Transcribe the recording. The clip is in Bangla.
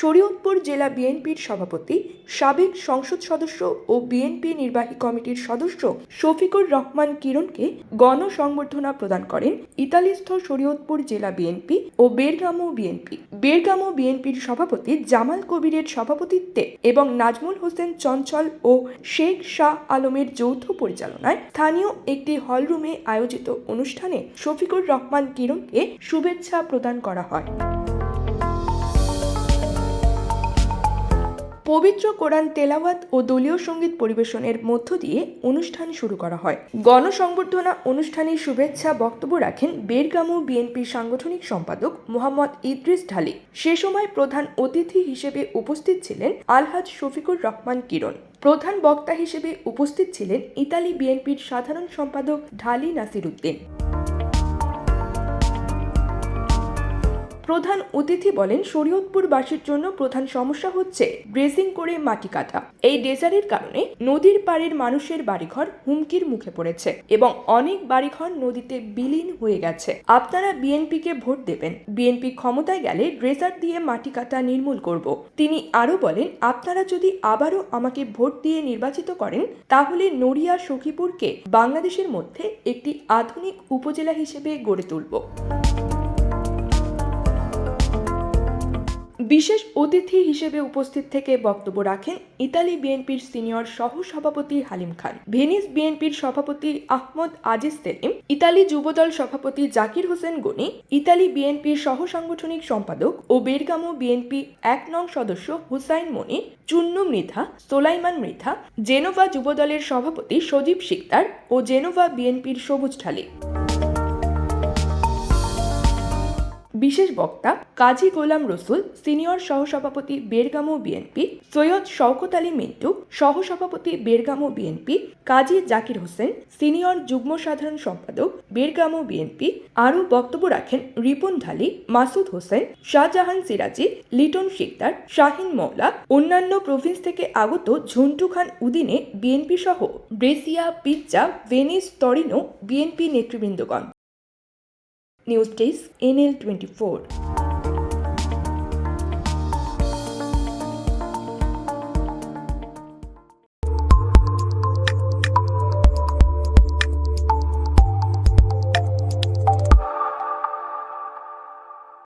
শরীয়তপুর জেলা বিএনপির সভাপতি, সাবেক সংসদ সদস্য ও বিএনপি নির্বাহী কমিটির সদস্য শফিকুর রহমান কিরণকে গণসংবর্ধনা প্রদান করেন ইতালিস্থ শরীয়তপুর জেলা বিএনপি ও বেরগামো বিএনপি। বেরগামো বিএনপির সভাপতি জামাল কবিরের সভাপতিত্বে এবং নাজমুল হোসেন চঞ্চল ও শেখ শাহ আলমের যৌথ পরিচালনায় স্থানীয় একটি হলরুমে আয়োজিত অনুষ্ঠানে শফিকুর রহমান কিরণকে শুভেচ্ছা প্রদান করা হয়। পবিত্র কোরআন তেলাওয়াত ও দলীয় সংগীত পরিবেশনের মধ্য দিয়ে অনুষ্ঠান শুরু করা হয়। গণসংবর্ধনা অনুষ্ঠানে শুভেচ্ছা বক্তব্য রাখেন বেরগামু বিএনপি সাংগঠনিক সম্পাদক মোহাম্মদ ইদ্রিস ঢালি। সে সময় প্রধান অতিথি হিসেবে উপস্থিত ছিলেন আলহাজ শফিকুর রহমান কিরণ। প্রধান বক্তা হিসেবে উপস্থিত ছিলেন ইতালি বিএনপির সাধারণ সম্পাদক ঢালি নাসির উদ্দিন প্রধান অতিথি বলেন, শরীয়তপুরবাসীর জন্য প্রধান সমস্যা হচ্ছে ব্রেজিং করে মাটি কাটা। এই ডেজারের কারণে নদীর পাড়ের মানুষের বাড়িঘর হুমকির মুখে পড়েছে এবং অনেক বাড়িঘর নদীতে বিলীন হয়ে গেছে। আপনারা বিএনপিকে ভোট দেবেন। বিএনপি ক্ষমতায় গেলে ড্রেজার দিয়ে মাটি কাটা নির্মূল করব। তিনি আরও বলেন, আপনারা যদি আবারও আমাকে ভোট দিয়ে নির্বাচিত করেন, তাহলে নড়িয়া সখীপুরকে বাংলাদেশের মধ্যে একটি আধুনিক উপজেলা হিসেবে গড়ে তুলব। বিশেষ অতিথি হিসেবে উপস্থিত থেকে বক্তব্য রাখেন ইতালি বিএনপির সিনিয়র সহ সভাপতি হালিম খান। ভেনিস বিএনপির সভাপতি আহমদ আজিজ সেলিম, ইতালি যুবদল সভাপতি জাকির হোসেন গনি, ইতালি বিএনপির সহ সাংগঠনিক সম্পাদক ও বেরগামো বিএনপি এক নং সদস্য হুসাইন মনির চুন্নু মৃধা, সোলাইমান মৃধা, জেনোভা যুবদলের সভাপতি সজীব শিকদার ও জেনোভা বিএনপির সবুজ ঢালি। বিশেষ বক্তা কাজী গোলাম রসুল, সিনিয়র সহসভাপতি বেরগামো বিএনপি, সৈয়দ শওকত আলী মিন্টু, সহসভাপতি Bergamo BNP, Kazi Zakir Hossain, senior যুগ্ম সাধারণ সম্পাদক বেরগামো বিএনপি, আরও বক্তব্য রাখেন রিপন ঢালি, মাসুদ হোসেন, শাহজাহান সিরাজি, লিটন শিকদার, শাহিন মৌলা অন্যান্য প্রভিন্স থেকে আগত ঝন্টু খান উদিনে বিএনপি সহ Brescia, pizza, Venice Torino BNP নেতৃবৃন্দগণ। News Desk NL24.